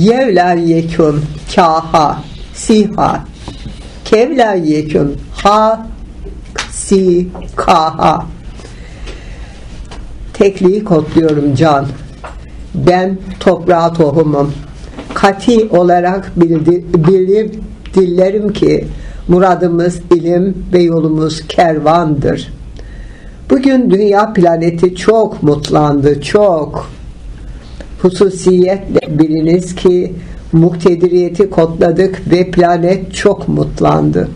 Yevler yekun kaha siha Kevler yekun ha si kaha Tekliği kodluyorum can. Ben toprağa tohumum. Kati olarak bildi, bilir, dillerim ki muradımız ilim ve yolumuz kervandır. Bugün dünya planeti çok mutlandı, çok. Hususiyetle biliniz ki muktediriyeti kodladık ve planet çok mutlandı.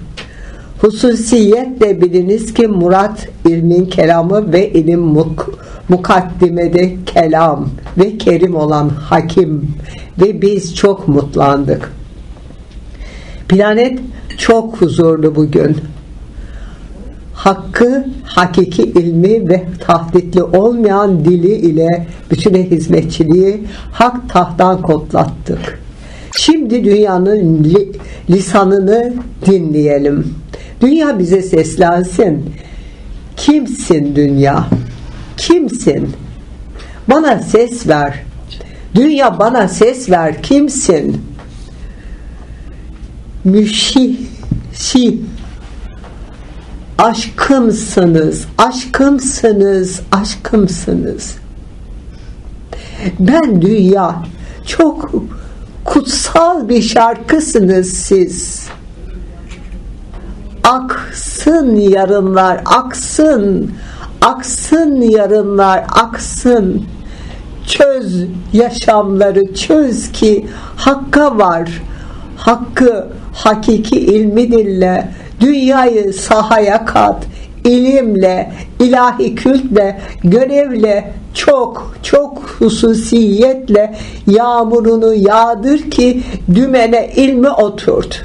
Hususiyetle biliniz ki Murat ilmin kelamı ve ilim muk mukaddimede kelam ve kerim olan hakim ve biz çok mutlandık. Planet çok huzurlu bugün. Hakkı, hakiki ilmi ve tahditli olmayan dili ile bütüne hizmetçiliği hak tahttan kodlattık. Şimdi dünyanın li, lisanını dinleyelim. Dünya bize seslensin. Kimsin dünya? Kimsin? Bana ses ver. Dünya bana ses ver. Kimsin? Müşi, şi, aşkımsınız, aşkımsınız, aşkımsınız. Ben dünya çok kutsal bir şarkısınız siz. Aksın yarınlar, aksın, aksın yarınlar, aksın. Çöz yaşamları, çöz ki hakka var. Hakkı, hakiki ilmi dinle, dünyayı sahaya kat, ilimle, ilahi kültle, görevle, çok çok hususiyetle yağmurunu yağdır ki dümene ilmi oturt.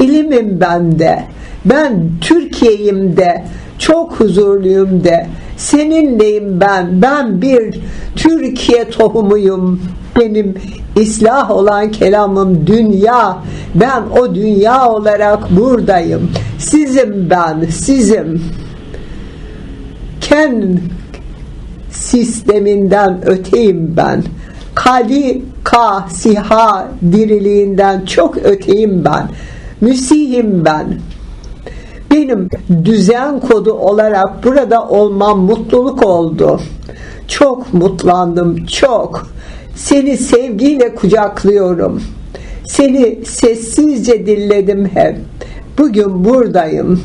İlimim bende, ben Türkiye'yim de, çok huzurluyum de, seninleyim ben, ben bir Türkiye tohumuyum, benim İslah olan kelamım dünya. Ben o dünya olarak buradayım. Sizim ben, sizim. Ken sisteminden öteyim ben. Kali ka siha diriliğinden çok öteyim ben. Müsihim ben. Benim düzen kodu olarak burada olmam mutluluk oldu. Çok mutlandım, çok. Seni sevgiyle kucaklıyorum. Seni sessizce dilledim hep. Bugün buradayım.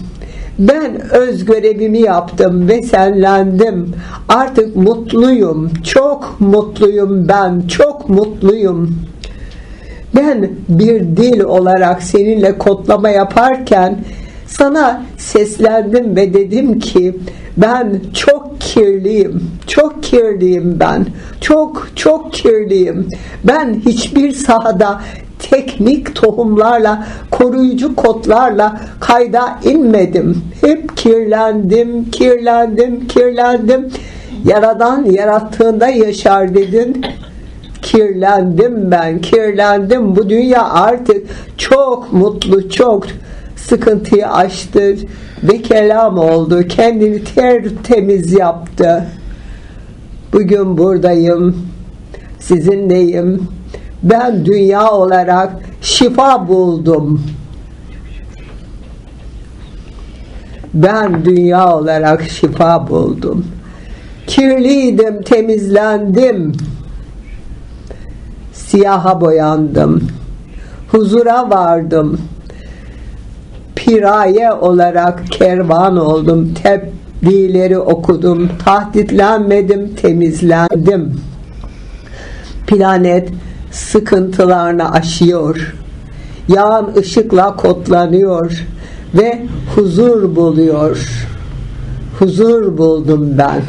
Ben öz görevimi yaptım ve senlendim. Artık mutluyum. Çok mutluyum ben. Çok mutluyum. Ben bir dil olarak seninle kodlama yaparken sana seslendim ve dedim ki ben çok kirliyim. Çok kirliyim ben. Çok çok kirliyim. Ben hiçbir sahada teknik tohumlarla, koruyucu kotlarla kayda inmedim. Hep kirlendim, kirlendim, kirlendim. Yaradan yarattığında yaşar dedin. Kirlendim ben, kirlendim. Bu dünya artık çok mutlu, çok sıkıntıyı aştı ve kelam oldu. Kendini tertemiz yaptı. Bugün buradayım. Sizinleyim. Ben dünya olarak şifa buldum. Ben dünya olarak şifa buldum. Kirliydim, temizlendim. Siyaha boyandım. Huzura vardım piraye olarak kervan oldum. Tebliğleri okudum. Tahditlenmedim, temizlendim. Planet sıkıntılarını aşıyor. Yağan ışıkla kotlanıyor ve huzur buluyor. Huzur buldum ben.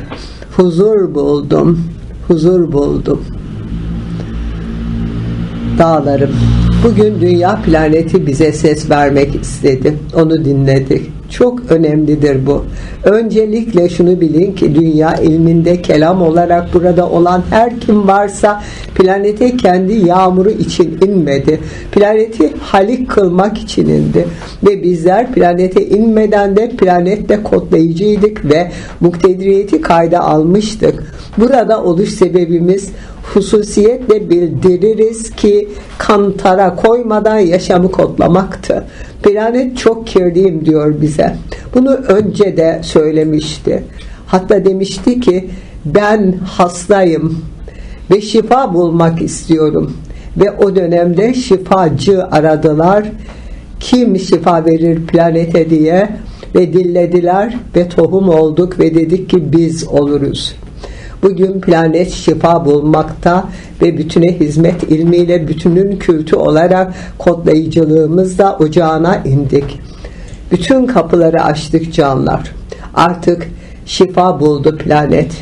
Huzur buldum. Huzur buldum. Dağlarım. Bugün dünya planeti bize ses vermek istedi. Onu dinledik. Çok önemlidir bu. Öncelikle şunu bilin ki dünya ilminde kelam olarak burada olan her kim varsa planete kendi yağmuru için inmedi. Planeti halik kılmak için indi. Ve bizler planete inmeden de planette kodlayıcıydık ve muktediriyeti kayda almıştık. Burada oluş sebebimiz hususiyetle bildiririz ki kantara koymadan yaşamı kodlamaktı. Planet çok kirliyim diyor bize. Bunu önce de söylemişti. Hatta demişti ki ben hastayım ve şifa bulmak istiyorum. Ve o dönemde şifacı aradılar. Kim şifa verir planete diye ve dillediler ve tohum olduk ve dedik ki biz oluruz. Bugün planet şifa bulmakta ve bütüne hizmet ilmiyle bütünün kültü olarak kodlayıcılığımızla ocağına indik. Bütün kapıları açtık canlar. Artık şifa buldu planet.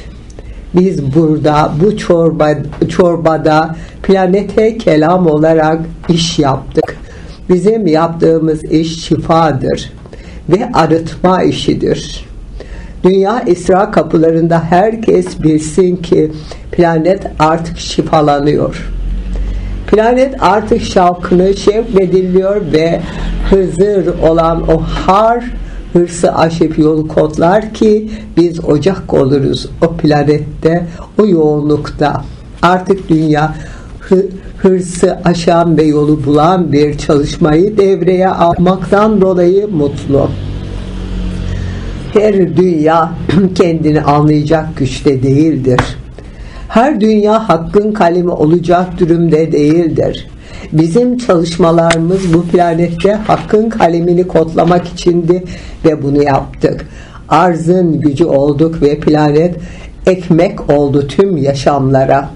Biz burada bu çorba, çorbada planete kelam olarak iş yaptık. Bizim yaptığımız iş şifadır ve arıtma işidir. Dünya İsra kapılarında herkes bilsin ki planet artık şifalanıyor. Planet artık şavkını şevk dinliyor ve Hızır olan o har hırsı aşıp yolu kodlar ki biz ocak oluruz o planette, o yoğunlukta. Artık dünya hı- hırsı aşan ve yolu bulan bir çalışmayı devreye almaktan dolayı mutlu. Her dünya kendini anlayacak güçte değildir. Her dünya hakkın kalemi olacak durumda değildir. Bizim çalışmalarımız bu planette hakkın kalemini kodlamak içindi ve bunu yaptık. Arzın gücü olduk ve planet ekmek oldu tüm yaşamlara.